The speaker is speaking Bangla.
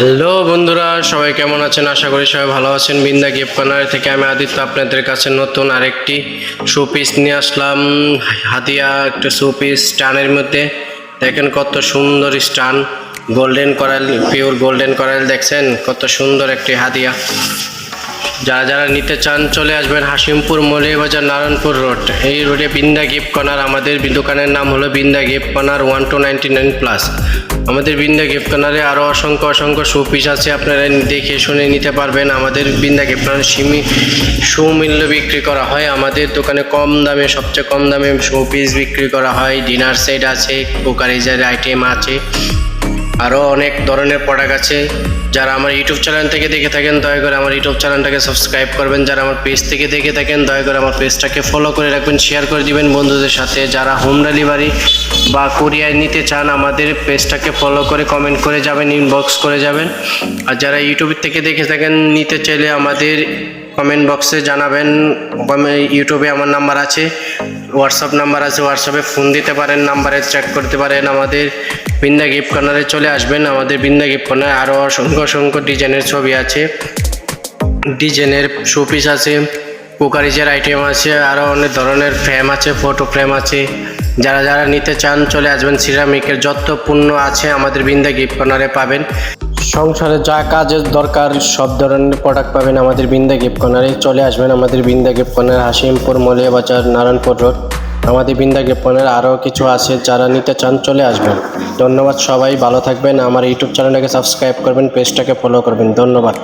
হ্যালো বন্ধুরা, সবাই কেমন আছেন? আশা করি সবাই ভালো আছেন। বিন্দা গিফট কর্নার থেকে আমি আদিত্য আপনাদের কাছে নতুন আরেকটি শো পিস নিয়ে আসলাম। হাতিয়া, একটা শো পিস স্টানের মধ্যে। দেখেন কত সুন্দর স্টান। Golden coral pure golden coral দেখছেন? কত সুন্দর একটি হাতিয়া। যারা যারা নিতে চান, চলে আসবেন হাসিমপুর মলিবাজার নারায়ণপুর রোড। এই রোডে বিন্দা গিফট কর্নার আমাদের দোকানের নাম হলো Binda gift corner one two ninety nine plus আমাদের বিন্দা গিফট কর্নারে আরও অসংখ্য অসংখ্য শোপিস আছে, আপনারা দেখে শুনে নিতে পারবেন। আমাদের বিন্দা গিফট কর্নার সিমি সুমূল্য বিক্রি করা হয়। আমাদের দোকানে কম দামে, সবচেয়ে কম দামে শো পিস বিক্রি করা হয়। ডিনার সেট আছে, কুকারিজের আইটেম আছে। আরও অনেক ধরনের প্রোডাক্ট আছে। যারা আমার ইউটিউব চ্যানেল থেকে দেখে থাকেন, দয়া করে আমার ইউটিউব চ্যানেলটাকে সাবস্ক্রাইব করবেন। যারা আমার পেজ থেকে দেখে থাকেন, দয়া করে আমার পেজটাকে ফলো করে রাখবেন শেয়ার করে দিবেন। বন্ধুদের সাথে যারা হোম ডেলিভারি বা কুরিয়ার নিতে চান, আমাদের পেজটাকে ফলো করে কমেন্ট করে যাবেন ইনবক্স করে যাবেন। আর যারা ইউটিউব থেকে দেখে থাকেন, নিতে চাইলে আমাদের কমেন্ট বক্সে জানাবেন। ইউটিউবে আমার নাম্বার আছে। হোয়াটসঅ্যাপ নাম্বার আছে হোয়াটসঅ্যাপে ফোন দিতে পারেন নাম্বারে চেক করতে পারেন, আমাদের বিন্দা গিফট কর্নারে চলে আসবেন, আমাদের বিন্দা গিফট কর্নারে আরও অসংখ্য অসংখ্য ডিজাইনের ছবি আছে। ডিজাইনের শোপিস আছে কুকারিজের আইটেম আছে আরও অনেক ধরনের ফ্রেম আছে ফটো ফ্রেম আছে। যারা যারা নিতে চান, চলে আসবেন সিরামিকের যত পণ্য আছে আমাদের বিন্দা গিফট কর্নারে পাবেন। সংসারে যা কাজের দরকার, সব ধরনের প্রোডাক্ট পাবেন আমাদের বিন্দা গিফট কর্নারে চলে আসবেন আমাদের বিন্দা গিফট কর্নার হাসিমপুর মলিয়া বাজার নারায়ণপুর রোড আমাদের বিন্দা গিফট কর্নার আরও কিছু আছে, যারা নিতে চান চলে আসবেন। ধন্যবাদ সবাই, ভালো থাকবেন। আমার ইউটিউব চ্যানেলটাকে সাবস্ক্রাইব করবেন পেজটাকে ফলো করবেন। ধন্যবাদ।